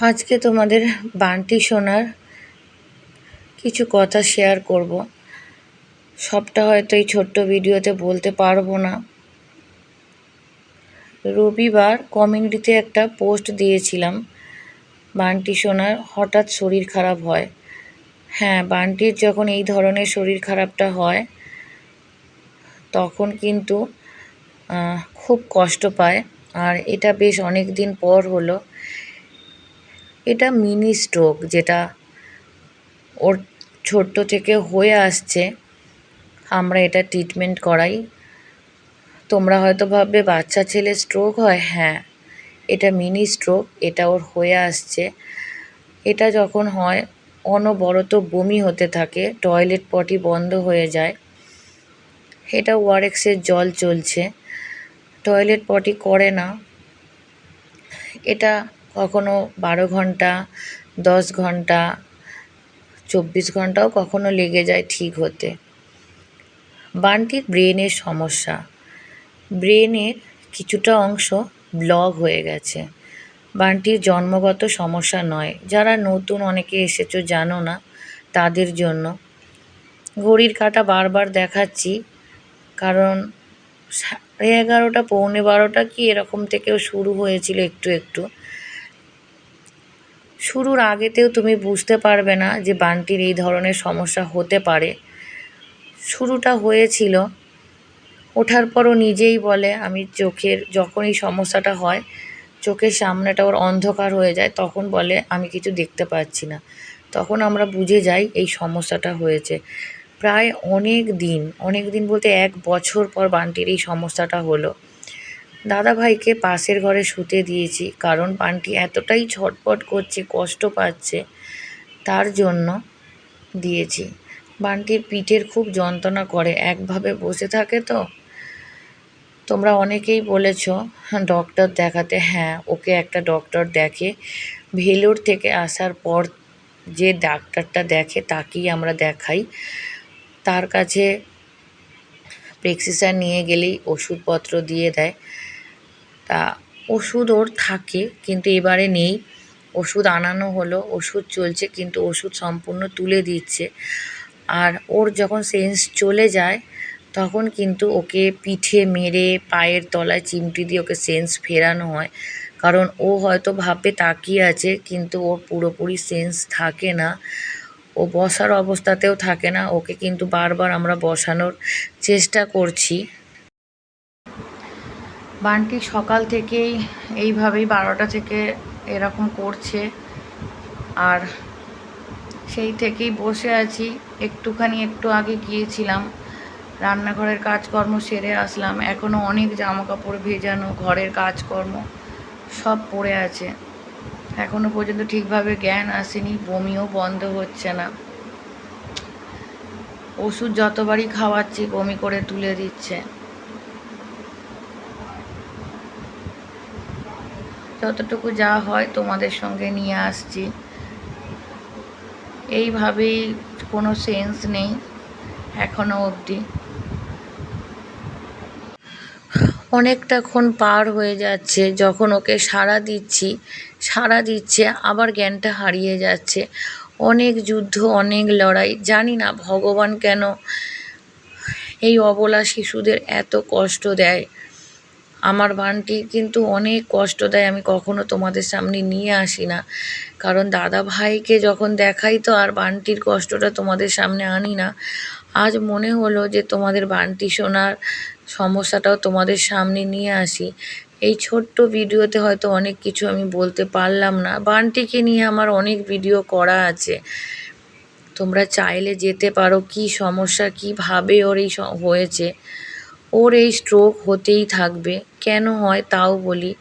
আজকে তোমাদের বান্টি শোনার কিছু কথা শেয়ার করব। সবটা হয়তো এই ছোট্ট ভিডিওতে বলতে পারব না। রবিবার কমিউনিটিতে একটা পোস্ট দিয়েছিলাম, বান্টি সোনার হঠাৎ শরীর খারাপ হয়। হ্যাঁ বান্টির যখন এই ধরনের শরীর খারাপটা হয়, তখন কিন্তু খুব কষ্ট পায়। আর এটা বেশ অনেক দিন পর হলো। এটা মিনি স্ট্রোক যেটা ওর ছোট্ট থেকে হয়ে আসছে। আমরা এটা ট্রিটমেন্ট করাই। তোমরা হয়তো ভাববে, বাচ্চা ছেলে স্ট্রোক হয়? হ্যাঁ এটা মিনি স্ট্রোক এটা ওর হয়ে আসছে। এটা যখন হয়, অনবরত বমি হতে থাকে টয়লেট পটি বন্ধ হয়ে যায়। এটা ওয়ারেক্সের জল চলছে। টয়লেট পটি করে না। এটা কখনো বারো ঘণ্টা, দশ ঘণ্টা, চব্বিশ ঘন্টাও কখনো লেগে যায় ঠিক হতে। বান্টির ব্রেনের সমস্যা। ব্রেনের কিছুটা অংশ ব্লক হয়ে গেছে। বান্টির জন্মগত সমস্যা নয়। যারা নতুন অনেকে এসেছ জানো না তাদের জন্য। ঘড়ির কাঁটা বারবার দেখাচ্ছি, কারণ সাড়ে এগারোটা, পৌনে বারোটা কি এরকম থেকেও শুরু হয়েছিল একটু একটু। শুরুর আগেতেও তুমি বুঝতে পারবে না যে বান্টির এই ধরনের সমস্যা হতে পারে। শুরুটা হয়েছিল। ওঠার পরও নিজেই বলে, আমি চোখের যখন এই সমস্যাটা হয়, চোখের সামনেটা ওর অন্ধকার হয়ে যায়, তখন বলে, আমি কিছু দেখতে পাচ্ছি না। তখন আমরা বুঝে যাই এই সমস্যাটা হয়েছে। প্রায় অনেক দিন অনেক দিন বলতে এক বছর পর বান্টির এই সমস্যাটা হলো। দাদা ভাইকে পাশের ঘরে শুতে দিয়েছি, কারণ বান্টি এতটাই ছটপট করছে, কষ্ট পাচ্ছে, তার জন্য দিয়েছি। বান্টির পিঠের খুব যন্ত্রণা করে, একভাবে বসে থাকে তো? তোমরা অনেকেই বলেছ, ডক্টর দেখাতে। হ্যাঁ ওকে একটা ডক্টর দেখে, ভেলোর থেকে আসার পর যে ডাক্তারটা দেখে, তাকেই আমরা দেখাই। তার কাছে প্রেসক্রিপশান নিয়ে গেলেই ওষুধপত্র দিয়ে দেয়। ওষুধ ওর থাকে, কিন্তু এবারে নেই। ওষুধ আনানো হলো, ওষুধ চলছে, কিন্তু ওষুধ সম্পূর্ণ তুলে দিচ্ছে। আর ওর যখন সেন্স চলে যায়, তখন কিন্তু ওকে পিঠে মেরে পায়ের তলায় চিমটি দিয়ে ওকে সেন্স ফেরানো হয়। কারণ ও হয়তো ভাবে তাকিয়ে আছে, কিন্তু ওর পুরোপুরি সেন্স থাকে না। ও বসার অবস্থাতেও থাকে না। ওকে কিন্তু বারবার আমরা বসানোর চেষ্টা করছি। বান্টি সকাল থেকেই এইভাবেই বারোটা থেকে এরকম করছে। আর সেই থেকেই বসে আছি। একটুখানি একটু আগে গিয়েছিলাম। রান্নাঘরের কাজকর্ম সেরে আসলাম। এখনও অনেক জামা কাপড় ভেজানো, ঘরের কাজকর্ম সব পড়ে আছে। এখনও পর্যন্ত ঠিকভাবে জ্ঞান আসেনি, বমিও বন্ধ হচ্ছে না। ওষুধ যতবারই খাওয়াচ্ছি, বমি করে তুলে দিচ্ছে। যতটুকু যা হয় তোমাদের সঙ্গে নিয়ে আসছি। এইভাবেই কোনো সেন্স নেই এখনও অবধি। অনেকটাক্ষণ পার হয়ে যাচ্ছে, যখন ওকে সাড়া দিচ্ছি, সাড়া দিচ্ছে, আবার জ্ঞানটা হারিয়ে যাচ্ছে। অনেক যুদ্ধ, অনেক লড়াই, জানি না ভগবান কেন এই অবলা শিশুদের এত কষ্ট দেয়। আমার বানটি কিন্তু অনেক কষ্ট দেয়, আমি কখনো তোমাদের সামনে নিয়ে আসি না। কারণ দাদা ভাইকে যখন দেখাই তো আর বানটির কষ্টটা তোমাদের সামনে আনি না। আজ মনে হলো যে তোমাদের বানটি শোনার সমস্যাটাও তোমাদের সামনে নিয়ে আসি। এই ছোট্ট ভিডিওতে হয়তো অনেক কিছু আমি বলতে পারলাম না। বানটিকে নিয়ে আমার অনেক ভিডিও করা আছে। তোমরা চাইলে যেতে পারো, কি সমস্যা, কীভাবে ওর এই হয়েছে। ওর এই স্ট্রোক হতেই থাকবে। কেন হয় তাও বলি,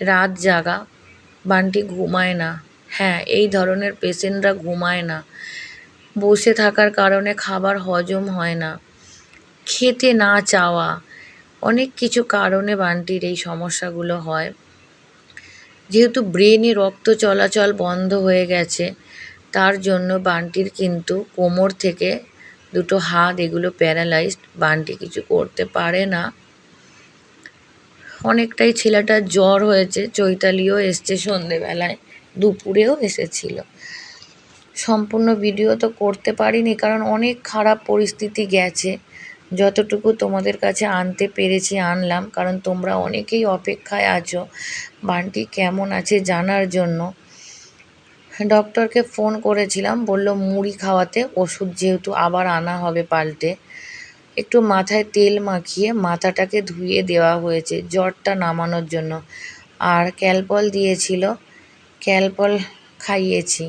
রাত জাগা, বান্টি ঘুমায় না। হ্যাঁ এই ধরনের পেশেন্টরা ঘুমায় না। বসে থাকার কারণে খাবার হজম হয় না। খেতে না চাওয়া, অনেক কিছু কারণে বান্টির এই সমস্যাগুলো হয়। যেহেতু ব্রেনে রক্ত চলাচল বন্ধ হয়ে গেছে, তার জন্য বান্টির কিন্তু কোমর থেকে দুটো হাত এগুলো প্যারালাইজড বান্টি কিছু করতে পারে না। অনেকটাই ছেলেটার জ্বর হয়েছে, চৈতালিও এসছে সন্ধেবেলায়, দুপুরেও এসেছিল। সম্পূর্ণ ভিডিও তো করতে পারিনি, কারণ অনেক খারাপ পরিস্থিতি গেছে। যতটুকু তোমাদের কাছে আনতে পেরেছি আনলাম, কারণ তোমরা অনেকেই অপেক্ষায় আছো। বানটি কেমন আছে জানার জন্য। ডক্টরকে ফোন করেছিলাম, বলল, মুড়ি খাওয়াতে ওষুধ যেহেতু আবার আনা হবে পাল্টে, একটু মাথায় তেল মাখিয়ে মাথাটাকে ধুয়ে দেওয়া হয়েছে জ্বরটা নামানোর জন্য। আর ক্যালপল দিয়েছিল, ক্যালপল খাইয়েছি।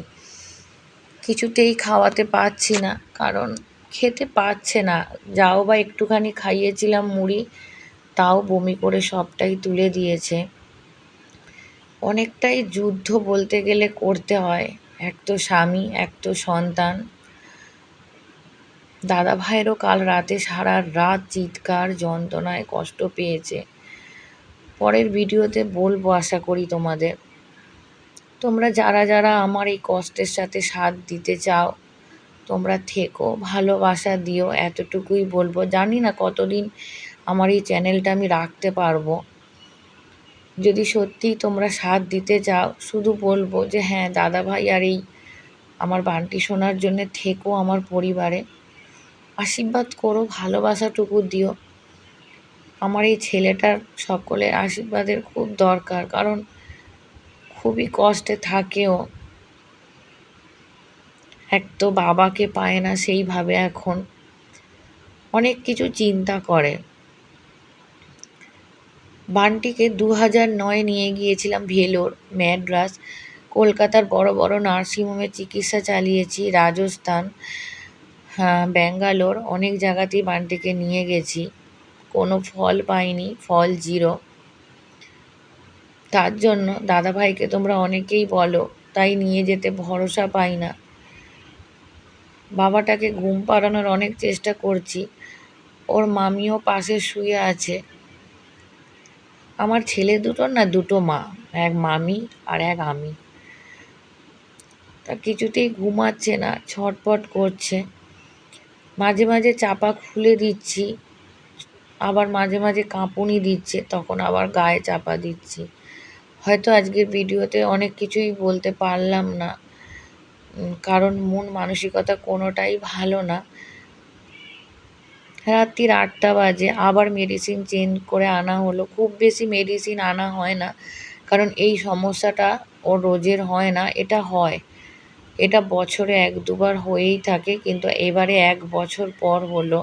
কিছুতেই খাওয়াতে পারছি না, কারণ খেতে পারছে না। যাও বা একটুখানি খাইয়েছিলাম মুড়ি, তাও বমি করে সবটাই তুলে দিয়েছে। অনেকটাই যুদ্ধ বলতে গেলে করতে হয়। এক তো স্বামী, এক তো সন্তান। দাদা ভাইয়েরও কাল রাতে সারা রাত চিৎকার, যন্ত্রণায় কষ্ট পেয়েছে। পরের ভিডিওতে বলব আশা করি তোমাদের। তোমরা যারা যারা আমার এই কষ্টের সাথে সাথ দিতে চাও, তোমরা থেকো, ভালোবাসা দিও, এতটুকুই বলব। জানি না কতদিন আমার এই চ্যানেলটা আমি রাখতে পারব। যদি সত্যিই তোমরা সাথ দিতে চাও শুধু বলব যে হ্যাঁ দাদা ভাই আর এই আমার বান্টি শোনার জন্যে থেকো আমার পরিবারে। আশীর্বাদ করো, ভালোবাসাটুকু দিও। আমার এই ছেলেটার সকলের আশীর্বাদের খুব দরকার, কারণ খুবই কষ্টে থাকেও। এক তো বাবাকে পায় না সেইভাবে এখন। অনেক কিছু চিন্তা করে। বানটিকে দু হাজার নয় নিয়ে গিয়েছিলাম ভেলোর, ম্যাড্রাস, কলকাতার বড় বড় নার্সিংহোমে চিকিৎসা চালিয়েছি, রাজস্থান হ্যাঁ ব্যাঙ্গালোর, অনেক জায়গাতেই বানটিকে নিয়ে গেছি। কোনো ফল পাইনি, ফল জিরো। তার জন্য, দাদাভাইকে তোমরা অনেকেই বলো, তাই নিয়ে যেতে ভরসা পাই না। বাবাটাকে ঘুম পাড়ানোর অনেক চেষ্টা করছি, ওর মামিও পাশে শুয়ে আছে। আমার ছেলে দুটোর না দুটো মা, এক মামি আর এক আমি। তা কিছুতেই ঘুমাচ্ছে না, ছটপট করছে। মাঝে মাঝে চাপা খুলে দিচ্ছি, আবার মাঝে মাঝে কাঁপুনি দিচ্ছে, তখন আবার গায়ে চাপা দিচ্ছি। হয়তো আজকের ভিডিওতে অনেক কিছুই বলতে পারলাম না কারণ মন মানসিকতা কোনোটাই ভালো না। রাত্রির আটটা বাজে। আবার মেডিসিন চেঞ্জ করে আনা হলো। খুব বেশি মেডিসিন আনা হয় না। কারণ এই সমস্যাটা ও রোজের হয় না, এটা হয়। এটা বছরে এক দুবার হয়েই থাকে, কিন্তু এবারে এক বছর পর হলো।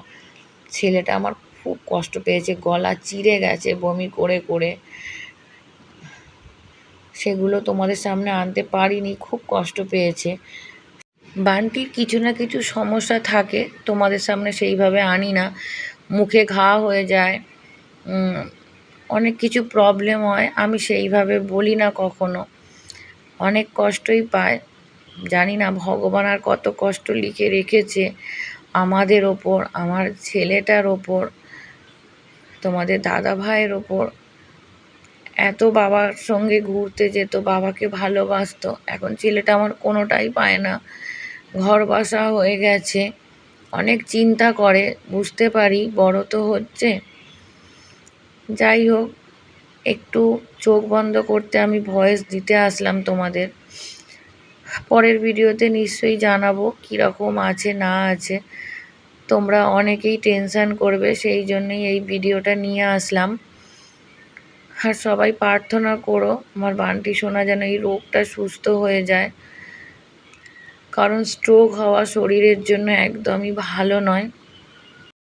ছেলেটা আমার খুব কষ্ট পেয়েছে, গলা চিরে গেছে বমি করে করে। সেগুলো তোমাদের সামনে আনতে পারিনি, খুব কষ্ট পেয়েছে। বানটির কিছু না কিছু সমস্যা থাকে, তোমাদের সামনে সেইভাবে আনি না। মুখে ঘা হয়ে যায় অনেক কিছু প্রবলেম হয়, আমি সেইভাবে বলি না কখনো। অনেক কষ্টই পায়, জানি না, ভগবান আর কত কষ্ট লিখে রেখেছে আমাদের ওপর, আমার ছেলেটার ওপর, তোমাদের দাদা ভাইয়ের ওপর। এত বাবার সঙ্গে ঘুরতে যেত, বাবাকে ভালোবাসতো, এখন ছেলেটা আমার কোনোটাই পায় না। ঘর বাসা হয়ে গেছে। অনেক চিন্তা করে, বুঝতে পারি বড় তো হচ্ছে। যাই হোক, একটু চোখ বন্ধ করতে আমি ভয়েস দিতে আসলাম তোমাদের। পরের ভিডিওতে নিশ্চয়ই জানাব কীরকম আছে, না আছে। তোমরা অনেকেই টেনশান করবে, সেই জন্যই এই ভিডিওটা নিয়ে আসলাম। আর সবাই প্রার্থনা করো, আমার বানটি শোনা যেন এই রোগটা সুস্থ হয়ে যায়। কারণ স্ট্রোক হওয়া শরীরের জন্য একদমই ভালো নয়।